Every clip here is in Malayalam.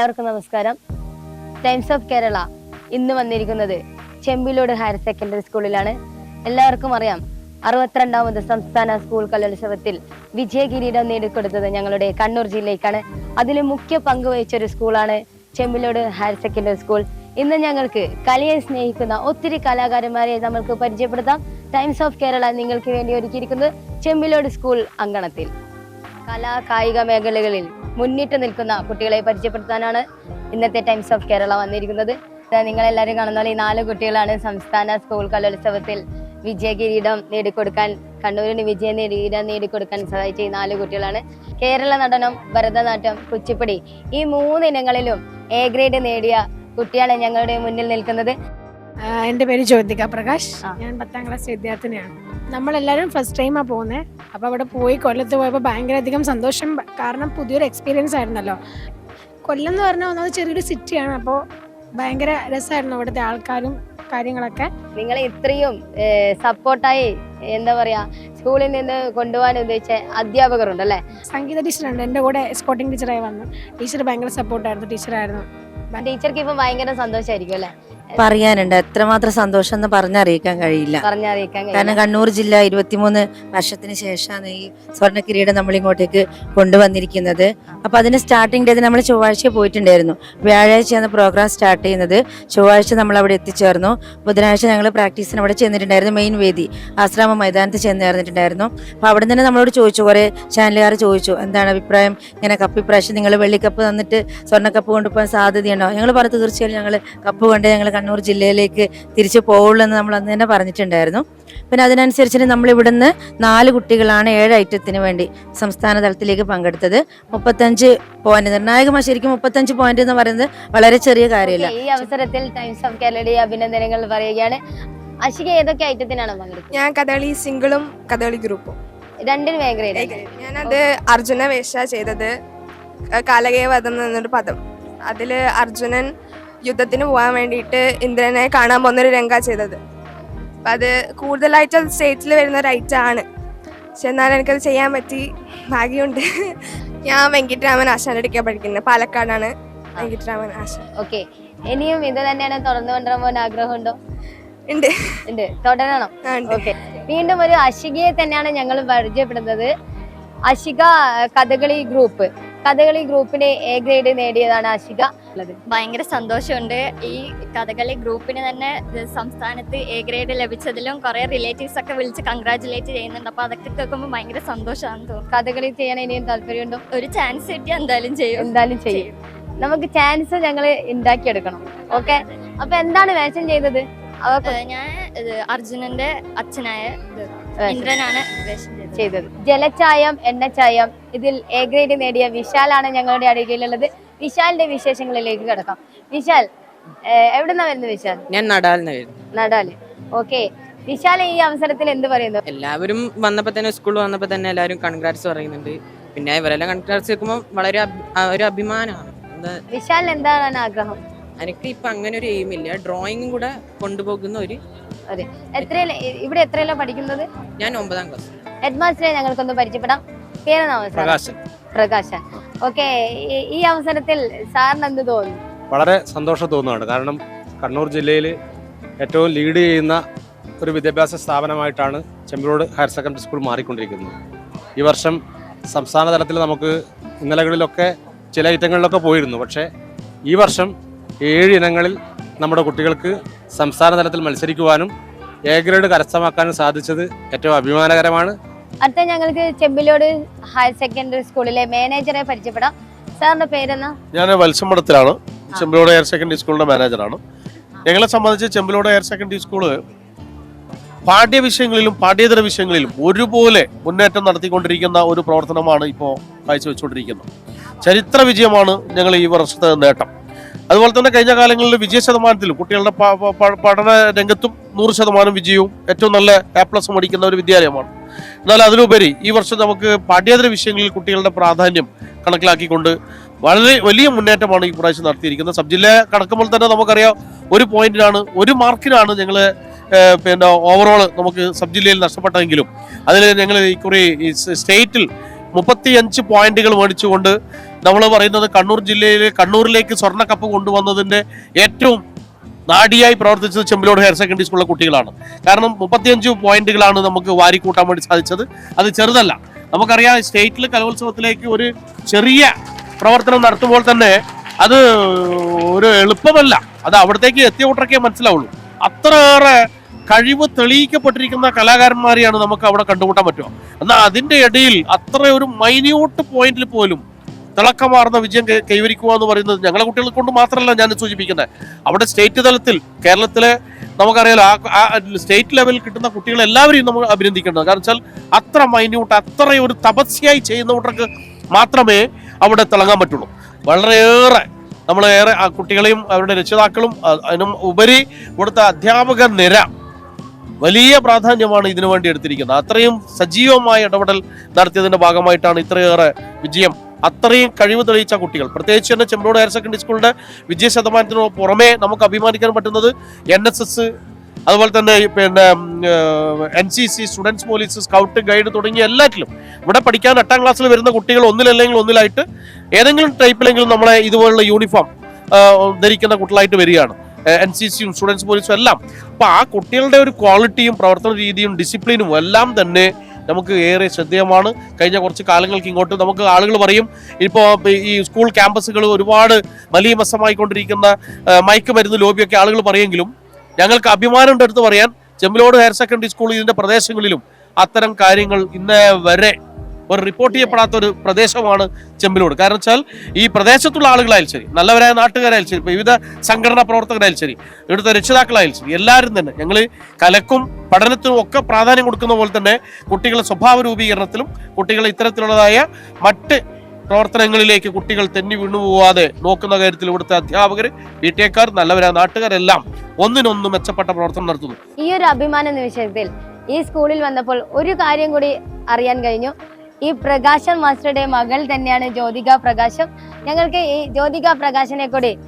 എല്ലാവർക്കും നമസ്കാരം. ടൈംസ് ഓഫ് കേരള ഇന്ന് വന്നിരിക്കുന്നത് ചെമ്പിലോട് ഹയർ സെക്കൻഡറി സ്കൂളിലാണ് എല്ലാവർക്കും അറിയാം അറുപത്തിരണ്ടാമത് സംസ്ഥാന സ്കൂൾ കലോത്സവത്തിൽ വിജയകിരീടം നേടിക്കൊടുത്തത് ഞങ്ങളുടെ കണ്ണൂർ ജില്ലയ്ക്കാണ്. അതിൽ മുഖ്യ പങ്ക് വഹിച്ച ഒരു സ്കൂളാണ് ചെമ്പിലോട് ഹയർ സെക്കൻഡറി സ്കൂൾ ഇന്ന് ഞങ്ങൾക്ക് കലയെ സ്നേഹിക്കുന്ന ഒത്തിരി കലാകാരന്മാരെ നമ്മൾക്ക് പരിചയപ്പെടുത്താം. ടൈംസ് ഓഫ് കേരള നിങ്ങൾക്ക് വേണ്ടി ഒരുക്കിയിരിക്കുന്നത് ചെമ്പിലോട് സ്കൂൾ അങ്കണത്തിൽ. കലാ കായിക മേഖലകളിൽ മുന്നിട്ട് നിൽക്കുന്ന കുട്ടികളെ പരിചയപ്പെടുത്താനാണ് ഇന്നത്തെ ടൈംസ് ഓഫ് കേരള വന്നിരിക്കുന്നത്. നിങ്ങളെല്ലാവരും കാണുന്ന ഈ നാല് കുട്ടികളാണ് സംസ്ഥാന സ്കൂൾ കലോത്സവത്തിൽ വിജയ കിരീടം നേടിക്കൊടുക്കാൻ കണ്ണൂരിന് വിജയ കിരീടം നേടിക്കൊടുക്കാൻ സഹായിച്ച ഈ നാല് കുട്ടികളാണ്. കേരള നടനം ഭരതനാട്യം കുച്ചിപ്പുടി ഈ മൂന്ന് ഇനങ്ങളിലും എ ഗ്രേഡ് നേടിയ കുട്ടിയാണ് ഞങ്ങളുടെ മുന്നിൽ നിൽക്കുന്നത്. എന്റെ പേര് ജ്യോതിക പ്രകാശ്. ഞാൻ പത്താം ക്ലാസ് വിദ്യാർത്ഥിനിയാണ്. നമ്മളെല്ലാവരും ഫസ്റ്റ് ടൈമാണ് പോകുന്നത് അപ്പോൾ അവിടെ പോയി കൊല്ലത്ത് പോയപ്പോൾ ഭയങ്കര അധികം സന്തോഷം. കാരണം പുതിയൊരു എക്സ്പീരിയൻസ് ആയിരുന്നല്ലോ. കൊല്ലം എന്ന് പറഞ്ഞാൽ ഒന്നാമത് ചെറിയൊരു സിറ്റിയാണ് അപ്പോൾ ഭയങ്കര രസമായിരുന്നു അവിടുത്തെ ആൾക്കാരും കാര്യങ്ങളൊക്കെ. നിങ്ങൾ ഇത്രയും സപ്പോർട്ടായി എന്താ പറയാ സ്കൂളിൽ നിന്ന് കൊണ്ടുപോകാൻ ഉദ്ദേശിച്ച അധ്യാപകരുണ്ട് അല്ലേ സംഗീത ടീച്ചറുണ്ട്. എന്റെ കൂടെ സ്പോർട്ടിംഗ് ടീച്ചറായി വന്നു. ടീച്ചർ ഭയങ്കര സപ്പോർട്ടായിരുന്നു ടീച്ചറായിരുന്നു. ടീച്ചർക്ക് ഇപ്പം ഭയങ്കര സന്തോഷമായിരിക്കും അല്ലെ? പറയാനുണ്ട്. എത്രമാത്രം സന്തോഷം എന്ന് പറഞ്ഞറിയിക്കാൻ കഴിയില്ല. പറഞ്ഞറിയിക്കാൻ കാരണം കണ്ണൂർ ജില്ല ഇരുപത്തിമൂന്ന് വർഷത്തിന് ശേഷമാണ് ഈ സ്വർണ കിരീടം നമ്മൾ ഇങ്ങോട്ടേക്ക് കൊണ്ടുവന്നിരിക്കുന്നത്. അപ്പൊ അതിന് സ്റ്റാർട്ടിംഗ് ഡേറ്റ് നമ്മൾ ചൊവ്വാഴ്ച പോയിട്ടുണ്ടായിരുന്നു. വ്യാഴാഴ്ചയാണ് പ്രോഗ്രാം സ്റ്റാർട്ട് ചെയ്യുന്നത്. ചൊവ്വാഴ്ച നമ്മൾ അവിടെ എത്തിച്ചേർന്നു. ബുധനാഴ്ച ഞങ്ങൾ പ്രാക്ടീസിന് അവിടെ ചെന്നിട്ടുണ്ടായിരുന്നു മെയിൻ വേദി. ആശ്രാമ മൈതാനത്ത് ചെന്നേർന്നിട്ടുണ്ടായിരുന്നു അപ്പൊ അവിടെ തന്നെ നമ്മളോട് ചോദിച്ചു കുറെ ചാനലുകാർ ചോദിച്ചു എന്താണ് അഭിപ്രായം? ഇങ്ങനെ കപ്പ് ഇപ്രാവശ്യം നിങ്ങൾ വെള്ളിക്കപ്പ് തന്നിട്ട് സ്വർണക്കപ്പ് കൊണ്ടുപോകാൻ സാധ്യതയുണ്ടോ? ഞങ്ങൾ പറഞ്ഞു തീർച്ചയായും ഞങ്ങൾ കപ്പ് കൊണ്ട് ഞങ്ങൾ കണ്ണൂർ ജില്ലയിലേക്ക് തിരിച്ചു പോകുള്ളൂ എന്ന് നമ്മൾ അന്ന് തന്നെ പറഞ്ഞിട്ടുണ്ടായിരുന്നു. പിന്നെ അതിനനുസരിച്ച് നമ്മൾ ഇവിടുന്ന് നാല് കുട്ടികളാണ് ഏഴ് ഐറ്റത്തിന് വേണ്ടി സംസ്ഥാന തലത്തിലേക്ക് പങ്കെടുത്തത്. മുപ്പത്തഞ്ച് പോയിന്റ് നിർണായകമായി ശരിക്കും മുപ്പത്തഞ്ച് പോയിന്റ് എന്ന് പറയുന്നത് വളരെ ചെറിയ കാര്യമില്ല. ഈ അവസരത്തിൽ ടൈംസ് ഓഫ് അഭിനന്ദനങ്ങൾ പറയുകയാണ്. അശിക ഏതൊക്കെ ഐറ്റത്തിനാണ് പങ്കെടുക്കുന്നത് ഞാൻ കഥകളി സിംഗിളും കഥകളി ഗ്രൂപ്പും. രണ്ടിന് മേഖലയിലേക്ക് ഞാനത് അർജുന വേഷ ചെയ്തത്. ക- കാലകേയവധം എന്നൊരു പദം. അതിൽ അർജുനൻ യുദ്ധത്തിന് പോകാൻ വേണ്ടിയിട്ട് ഇന്ദ്രനെ കാണാൻ പോകുന്നൊരു രംഗ ചെയ്തത്. അപ്പം അത് കൂടുതലായിട്ട് അത് സ്റ്റേറ്റിൽ വരുന്ന ഒരു ഐറ്റം പക്ഷെ എന്നാലും എനിക്കത് ചെയ്യാൻ പറ്റി. ഭാഗ്യമുണ്ട്. ഞാൻ വെങ്കിട്ടരാമൻ ആശാന്റെ അടുക്കാൻ പഠിക്കുന്നത്. പാലക്കാടാണ് വെങ്കിട്ടരാമൻ ആശ ഓക്കെ. ഇനിയും ഇത് തന്നെയാണ് തുടർന്നു കൊണ്ടുപോകാൻ ആഗ്രഹമുണ്ടോ? ഉണ്ട്. ഉണ്ട്. തുടരണം. ഓക്കെ. വീണ്ടും ഒരു അശികയെ തന്നെയാണ് ഞങ്ങൾ പരിചയപ്പെടുന്നത്. അശിക കഥകളി ഗ്രൂപ്പ് കഥകളി ഗ്രൂപ്പിനെ എ ഗ്രേഡ് നേടിയതാണ് അശിക. ഭയങ്കര സന്തോഷമുണ്ട്. ഈ കഥകളി ഗ്രൂപ്പിന് തന്നെ സംസ്ഥാനത്ത് എ ഗ്രേഡ് ലഭിച്ചതിലും കുറെ റിലേറ്റീവ്സ് ഒക്കെ വിളിച്ച് കൺഗ്രാചുലേറ്റ് ചെയ്യുന്നുണ്ട്. അപ്പൊ അതൊക്കെ കേൾക്കുമ്പോൾ ഭയങ്കര സന്തോഷമാണെന്ന് തോന്നുന്നു. കഥകളി ചെയ്യാൻ ഇനിയും താല്പര്യമുണ്ടോ? ഒരു ചാൻസ് കിട്ടിയാൽ എന്തായാലും ചെയ്യും. എന്തായാലും ചെയ്യും. നമുക്ക് ചാൻസ് ഞങ്ങൾ ഉണ്ടാക്കിയെടുക്കണം. ഓക്കെ അപ്പൊ എന്താണ് വേഷം ചെയ്തത്? ഞാൻ അർജുനന്റെ അച്ഛനായ ഇന്ദ്രനാണ് ചെയ്തത്. ജലച്ചായം എണ്ണച്ചായം ഇതിൽ എ ഗ്രേഡ് നേടിയ വിശാലാണ് ഞങ്ങളുടെ അടിയിലുള്ളത് വിശാലിന്റെ വിശേഷങ്ങളിലേക്ക് കിടക്കാം. വിശാൽ എവിടുന്നാ വരുന്നത് വിശാൽ? ഞാൻ നടാലിന് വരുന്നു നടാൽ. ഓക്കെ. വിശാൽ ഈ അവസരത്തിൽ എന്ത് പറയുന്നു? എല്ലാവരും വന്നപ്പോ തന്നെ സ്കൂളിൽ വന്നപ്പോ തന്നെ എല്ലാവരും കൺഗ്രാറ്റ്സ് പറയുന്നുണ്ട്. പിന്നെ ഇവരെല്ലാം കൺഗ്രാറ്റ്സ് വെക്കുമ്പോ വളരെ ഒരു അഭിമാനമാണ്. വിശാൽ എന്താണ് ആഗ്രഹം? എനിക്ക് ഇപ്പൊ അങ്ങനെ ഒരു എയിം ഇല്ല. ഡ്രോയിങ്ങും കൂടെ കൊണ്ടുപോകുന്ന ഒരു അതെ. എത്ര ഇവിടെ എത്രയല്ല പഠിക്കുന്നത്? ഞാൻ ഒമ്പതാം ക്ലാസ് ഹെഡ് മാസ്റ്ററെ ഞങ്ങൾക്കൊന്ന് പരിചയപ്പെടാം. പേര് നമസ്കാരം പ്രകാശൻ. പ്രകാശൻ. ഓക്കെ ഈ അവസരത്തിൽ സാറിന് എന്ത് തോന്നുന്നു? വളരെ സന്തോഷം തോന്നുകയാണ്. കാരണം കണ്ണൂർ ജില്ലയിൽ ഏറ്റവും ലീഡ് ചെയ്യുന്ന ഒരു വിദ്യാഭ്യാസ സ്ഥാപനമായിട്ടാണ് ചെമ്പിലോട് ഹയർ സെക്കൻഡറി സ്കൂൾ മാറിക്കൊണ്ടിരിക്കുന്നത്. ഈ വർഷം സംസ്ഥാന തലത്തിൽ നമുക്ക് ഇന്നലകളിലൊക്കെ ചില ഇനങ്ങളിലൊക്കെ പോയിരുന്നു. പക്ഷേ ഈ വർഷം ഏഴ് ഇനങ്ങളിൽ നമ്മുടെ കുട്ടികൾക്ക് സംസ്ഥാന തലത്തിൽ മത്സരിക്കുവാനും എ ഗ്രേഡ് കരസ്ഥമാക്കാനും സാധിച്ചത് ഏറ്റവും അഭിമാനകരമാണ്. അടുത്ത ഞങ്ങൾക്ക് ചെമ്പിലോട് ഹയർ സെക്കൻഡറി സ്കൂളിലെ മാനേജറെ പരിചയപ്പെടാം. സാറിന്റെ പേരെന്നാ ഞാൻ വത്സമ്പടത്തിലാണ് ചെമ്പിലോട് ഹയർ സെക്കൻഡറി സ്കൂളിന്റെ മാനേജറാണ് ഞങ്ങളെ സംബന്ധിച്ച് ചെമ്പിലോട് ഹയർ സെക്കൻഡറി സ്കൂൾ പാഠ്യ വിഷയങ്ങളിലും പാഠ്യേതര വിഷയങ്ങളിലും ഒരുപോലെ മുന്നേറ്റം നടത്തിക്കൊണ്ടിരിക്കുന്ന ഒരു പ്രവർത്തനമാണ് ഇപ്പോൾ കാഴ്ചവെച്ചുകൊണ്ടിരിക്കുന്നത്. ചരിത്ര വിജയമാണ് ഞങ്ങൾ ഈ വർഷത്തെ നേട്ടം. അതുപോലെ തന്നെ കഴിഞ്ഞ കാലങ്ങളിൽ വിജയ ശതമാനത്തിലും കുട്ടികളുടെ പഠന രംഗത്തും നൂറ് ശതമാനം വിജയവും ഏറ്റവും നല്ല എ പ്ലസ് മേടിക്കുന്ന ഒരു വിദ്യാലയമാണ്. എന്നാൽ അതിലുപരി ഈ വർഷം നമുക്ക് പാഠ്യേതര വിഷയങ്ങളിൽ കുട്ടികളുടെ പ്രാധാന്യം കണക്കിലാക്കിക്കൊണ്ട് വളരെ വലിയ മുന്നേറ്റമാണ് ഈ പ്രാവശ്യം നടത്തിയിരിക്കുന്നത്. സബ് ജില്ല കടക്കുമ്പോൾ തന്നെ നമുക്കറിയാം ഒരു പോയിന്റിനാണ് ഒരു മാർക്കിനാണ് ഞങ്ങൾ പിന്നെ ഓവറോൾ നമുക്ക് സബ് ജില്ലയിൽ നഷ്ടപ്പെട്ടെങ്കിലും അതിൽ ഞങ്ങൾ ഇക്കുറി സ്റ്റേറ്റിൽ മുപ്പത്തി അഞ്ച് പോയിന്റുകൾ മേടിച്ചുകൊണ്ട് നമ്മൾ പറയുന്നത് കണ്ണൂർ ജില്ലയിലെ കണ്ണൂരിലേക്ക് സ്വർണ കപ്പ് കൊണ്ടുവന്നതിന്റെ ഏറ്റവും നാടിയായി പ്രവർത്തിച്ചത് ചെമ്പിലോട് ഹയർ സെക്കൻഡറി സ്കൂളിലെ കുട്ടികളാണ്. കാരണം മുപ്പത്തിയഞ്ച് പോയിന്റുകളാണ് നമുക്ക് വാരിക്കൂട്ടാൻ വേണ്ടി സാധിച്ചത്. അത് ചെറുതല്ല. നമുക്കറിയാം സ്റ്റേറ്റിൽ കലോത്സവത്തിലേക്ക് ഒരു ചെറിയ പ്രവർത്തനം നടത്തുമ്പോൾ തന്നെ അത് ഒരു എളുപ്പമല്ല. അത് അവിടത്തേക്ക് എത്തിയ കൂട്ടർക്കേ മനസ്സിലാവുള്ളൂ. അത്രയേറെ കഴിവ് തെളിയിക്കപ്പെട്ടിരിക്കുന്ന കലാകാരന്മാരെയാണ് നമുക്ക് അവിടെ കണ്ടുമുട്ടാൻ പറ്റുക. എന്നാൽ അതിന്റെ ഇടയിൽ അത്ര ഒരു മൈന്യൂട്ട് പോയിന്റിൽ പോലും തിളക്കമാർന്ന വിജയം കൈവരിക്കുക എന്ന് പറയുന്നത് ഞങ്ങളെ കുട്ടികളെ കൊണ്ട് മാത്രമല്ല ഞാൻ സൂചിപ്പിക്കുന്നത്. അവിടെ സ്റ്റേറ്റ് തലത്തിൽ കേരളത്തിലെ നമുക്കറിയാലോ ആ സ്റ്റേറ്റ് ലെവലിൽ കിട്ടുന്ന കുട്ടികളെ എല്ലാവരെയും നമ്മൾ അഭിനന്ദിക്കേണ്ടത് കാരണം വെച്ചാൽ അത്ര മൈന്യൂട്ട് അത്രയും ഒരു തപസ്യായി ചെയ്യുന്നവർക്ക് മാത്രമേ അവിടെ തിളങ്ങാൻ പറ്റുള്ളൂ. വളരെയേറെ നമ്മളേറെ ആ കുട്ടികളെയും അവരുടെ രക്ഷിതാക്കളും അതിനും ഉപരി ഇവിടുത്തെ അധ്യാപക നിര വലിയ പ്രാധാന്യമാണ് ഇതിനു വേണ്ടി എടുത്തിരിക്കുന്നത്. അത്രയും സജീവമായ ഇടപെടൽ നടത്തിയതിന്റെ ഭാഗമായിട്ടാണ് ഇത്രയേറെ വിജയം അത്രയും കഴിവ് തെളിയിച്ച കുട്ടികൾ. പ്രത്യേകിച്ച് തന്നെ ചെമ്പോട് ഹയർ സെക്കൻഡറി സ്കൂളിന്റെ വിജയ ശതമാനത്തിന് പുറമെ നമുക്ക് അഭിമാനിക്കാൻ പറ്റുന്നത് എൻ എസ് എസ് അതുപോലെ തന്നെ പിന്നെ N C C students police scout guide തുടങ്ങിയ എല്ലാറ്റിലും ഇവിടെ പഠിക്കാൻ എട്ടാം ക്ലാസ്സിൽ വരുന്ന കുട്ടികൾ ഒന്നിലല്ലെങ്കിൽ ഒന്നിലായിട്ട് ഏതെങ്കിലും ടൈപ്പിലെങ്കിലും നമ്മളെ ഇതുപോലുള്ള യൂണിഫോം ധരിക്കുന്ന കുട്ടികളായിട്ട് വരികയാണ്. എൻ സി സിയും സ്റ്റുഡൻസ് പോലീസും എല്ലാം. അപ്പോൾ ആ കുട്ടികളുടെ ഒരു ക്വാളിറ്റിയും പ്രവർത്തന രീതിയും ഡിസിപ്ലിനും എല്ലാം തന്നെ നമുക്ക് ഏറെ ശ്രദ്ധേയമാണ്. കഴിഞ്ഞ കുറച്ച് കാലങ്ങൾക്ക് ഇങ്ങോട്ട് നമുക്ക് ആളുകൾ പറയും ഇപ്പോൾ ഈ സ്കൂൾ ക്യാമ്പസുകൾ ഒരുപാട് മലീമസമായിക്കൊണ്ടിരിക്കുന്ന മയക്കുമരുന്ന് ലോബിയൊക്കെ ആളുകൾ പറയുമെങ്കിലും ഞങ്ങൾക്ക് അഭിമാനം എടുത്ത് പറയാൻ ചെമ്പിലോട് ഹയർ സെക്കൻഡറി സ്കൂൾ ഇതിന്റെ പ്രദേശങ്ങളിലും അത്തരം കാര്യങ്ങൾ ഇന്നേ വരെ ഒരു റിപ്പോർട്ട് ചെയ്യപ്പെടാത്ത ഒരു പ്രദേശമാണ് ചെമ്പിലോട്. കാരണം വെച്ചാൽ ഈ പ്രദേശത്തുള്ള ആളുകളായാലും ശരി നല്ലവരായ നാട്ടുകാരായാലും ശരി വിവിധ സംഘടനാ പ്രവർത്തകരായാലും ശരി ഇവിടുത്തെ രക്ഷിതാക്കളായാലും ശരി എല്ലാവരും തന്നെ ഞങ്ങൾ കലക്കും പഠനത്തിനും ഒക്കെ പ്രാധാന്യം കൊടുക്കുന്ന പോലെ തന്നെ കുട്ടികളുടെ സ്വഭാവ രൂപീകരണത്തിലും കുട്ടികളെ ഇത്തരത്തിലുള്ളതായ മറ്റ് പ്രവർത്തനങ്ങളിലേക്ക് കുട്ടികൾ തെന്നി വീണുപോവാതെ നോക്കുന്ന കാര്യത്തിൽ ഇവിടുത്തെ അധ്യാപകർ വീട്ടേക്കാർ നല്ലവരായ നാട്ടുകാരെല്ലാം ഒന്നിനൊന്ന് മെച്ചപ്പെട്ട പ്രവർത്തനം നടത്തുന്നു. ഈ ഒരു അഭിമാന നിമിഷത്തിൽ ഈ സ്കൂളിൽ വന്നപ്പോൾ ഒരു കാര്യം കൂടി അറിയാൻ കഴിഞ്ഞു. ഈ പ്രകാശൻ മാസ്റ്ററുടെ മകൾ തന്നെയാണ് ജ്യോതിക പ്രകാശം. ഞങ്ങൾക്ക് ഈ ജ്യോതിക പ്രകാശനെ കൂടി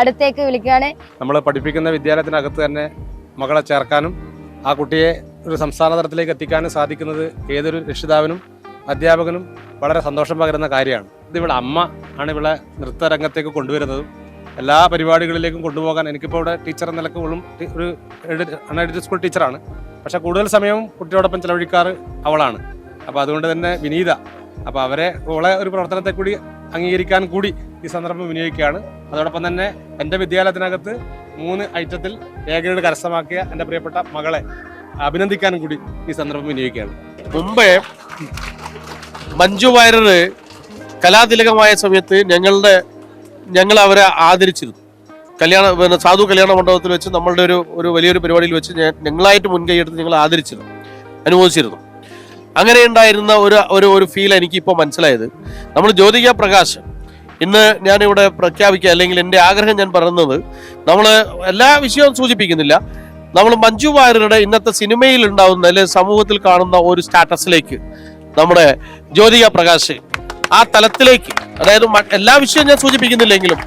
അടുത്തേക്ക് വിളിക്കുകയാണ്. നമ്മൾ പഠിപ്പിക്കുന്ന വിദ്യാലയത്തിനകത്ത് തന്നെ മകളെ ചേർക്കാനും ആ കുട്ടിയെ ഒരു സംസ്ഥാന തലത്തിലേക്ക് എത്തിക്കാനും സാധിക്കുന്നത് ഏതൊരു രക്ഷിതാവിനും അധ്യാപകനും വളരെ സന്തോഷം പകരുന്ന കാര്യമാണ്. ഇത് ഇവിടെ അമ്മ ആണ് ഇവിടെ നൃത്തരംഗത്തേക്ക് കൊണ്ടുവരുന്നതും എല്ലാ പരിപാടികളിലേക്കും കൊണ്ടുപോകാൻ എനിക്കിപ്പോൾ ഇവിടെ ടീച്ചർ എന്ന നിലയ്ക്ക് ഒരു അൺഎയ്ഡഡ് സ്കൂൾ ടീച്ചറാണ്. പക്ഷേ കൂടുതൽ സമയവും കുട്ടിയോടൊപ്പം ചെലവഴിക്കാറ് അവളാണ്. അപ്പോൾ അതുകൊണ്ട് തന്നെ വിനീത അപ്പോൾ അവരെ ഓളെ ഒരു പ്രവർത്തനത്തെ കൂടി അംഗീകരിക്കാൻ കൂടി ഈ സന്ദർഭം വിനിയോഗിക്കുകയാണ്. അതോടൊപ്പം തന്നെ എന്റെ വിദ്യാലയത്തിനകത്ത് മൂന്ന് ഐറ്റത്തിൽ എ കരസ്ഥമാക്കിയ എന്റെ പ്രിയപ്പെട്ട മകളെ അഭിനന്ദിക്കാനും കൂടി ഈ സന്ദർഭം വിനിയോഗിക്കുകയാണ്. മുമ്പേ മഞ്ജു വാര്യർ കലാതിലകമായ സമയത്ത് ഞങ്ങളുടെ ഞങ്ങൾ അവരെ ആദരിച്ചിരുന്നു. കല്യാണ പിന്നെ സാധു കല്യാണ മണ്ഡപത്തിൽ വെച്ച് നമ്മളുടെ ഒരു ഒരു വലിയൊരു പരിപാടിയിൽ വെച്ച് ഞാൻ- ഞങ്ങളായിട്ട് മുൻകൈ എടുത്ത് ഞങ്ങൾ ആദരിച്ചിരുന്നു അനുമോദിച്ചിരുന്നു അങ്ങനെ ഉണ്ടായിരുന്ന ഒരു ഒരു ഒരു ഫീൽ എനിക്ക് ഇപ്പോൾ മനസ്സിലായത്. നമ്മൾ ജ്യോതിക പ്രകാശ് ഇന്ന് ഞാനിവിടെ പ്രഖ്യാപിക്കുക അല്ലെങ്കിൽ എന്റെ ആഗ്രഹം ഞാൻ പറയുന്നത് നമ്മൾ എല്ലാ വിഷയവും സൂചിപ്പിക്കുന്നില്ല. നമ്മൾ മഞ്ജു വാര്യരുടെ ഇന്നത്തെ സിനിമയിൽ ഉണ്ടാവുന്ന അല്ലെങ്കിൽ സമൂഹത്തിൽ കാണുന്ന ഒരു സ്റ്റാറ്റസിലേക്ക് നമ്മുടെ ജ്യോതിക പ്രകാശ് ആ തലത്തിലേക്ക് അതായത് എല്ലാ വിഷയവും ഞാൻ സൂചിപ്പിക്കുന്നില്ലെങ്കിലും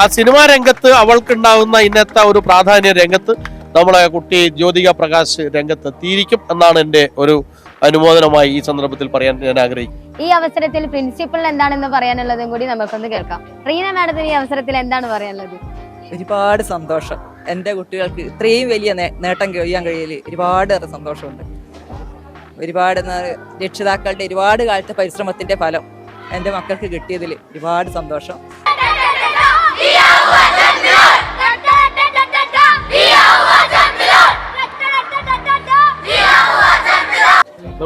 ആ സിനിമാ രംഗത്ത് അവൾക്കുണ്ടാവുന്ന ഇന്നത്തെ ഒരു പ്രാധാന്യ രംഗത്ത് നമ്മളെ കുട്ടി ജ്യോതിക പ്രകാശ് രംഗത്ത് എത്തിയിരിക്കും എന്നാണ് എന്റെ ഒരു അനുമോദനമായി ഈ സന്ദർഭത്തിൽ പറയാൻ ഞാൻ ആഗ്രഹിക്കുന്നു. ഈ അവസരത്തിൽ പ്രിൻസിപ്പൽ എന്താണെന്ന് പറയാനുള്ളതും കൂടി നമുക്കൊന്ന് കേൾക്കാം. റീന മാഡത്തിന് ഈ അവസരത്തിൽ എന്താണ് പറയാനുള്ളത്? ഒരുപാട് സന്തോഷം. എന്റെ കുട്ടികൾക്ക് ഇത്രയും വലിയ നേട്ടം കൊയ്യാൻ കഴിയൽ ഒരുപാട് ഏറെ സന്തോഷമുണ്ട്. ഒരുപാട് രക്ഷിതാക്കളുടെ ഒരുപാട് കാലത്തെ പരിശ്രമത്തിന്റെ ഫലം എന്റെ മക്കൾക്ക് കിട്ടിയതിൽ ഒരുപാട് സന്തോഷം.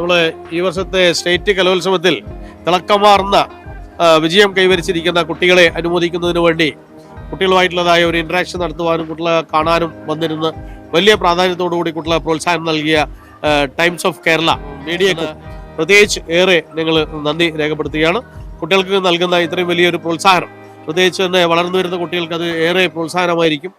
നമ്മൾ ഈ വർഷത്തെ സ്റ്റേറ്റ് കലോത്സവത്തിൽ തിളക്കമാർന്ന വിജയം കൈവരിച്ചിരിക്കുന്ന കുട്ടികളെ അനുമോദിക്കുന്നതിന് വേണ്ടി കുട്ടികളുമായിട്ടുള്ളതായ ഒരു ഇന്ററാക്ഷൻ നടത്തുവാനും കുട്ടികളെ കാണാനും വന്നിരുന്ന് വലിയ പ്രാധാന്യത്തോടു കൂടി കുട്ടികളെ പ്രോത്സാഹനം നൽകിയ ടൈംസ് ഓഫ് കേരള മീഡിയക്ക് പ്രത്യേകിച്ച് ഏറെ നിങ്ങൾ നന്ദി രേഖപ്പെടുത്തുകയാണ്. കുട്ടികൾക്ക് നൽകുന്ന ഇത്രയും വലിയൊരു പ്രോത്സാഹനം പ്രത്യേകിച്ച് തന്നെ വളർന്നു വരുന്ന കുട്ടികൾക്ക് അത് ഏറെ പ്രോത്സാഹനമായിരിക്കും.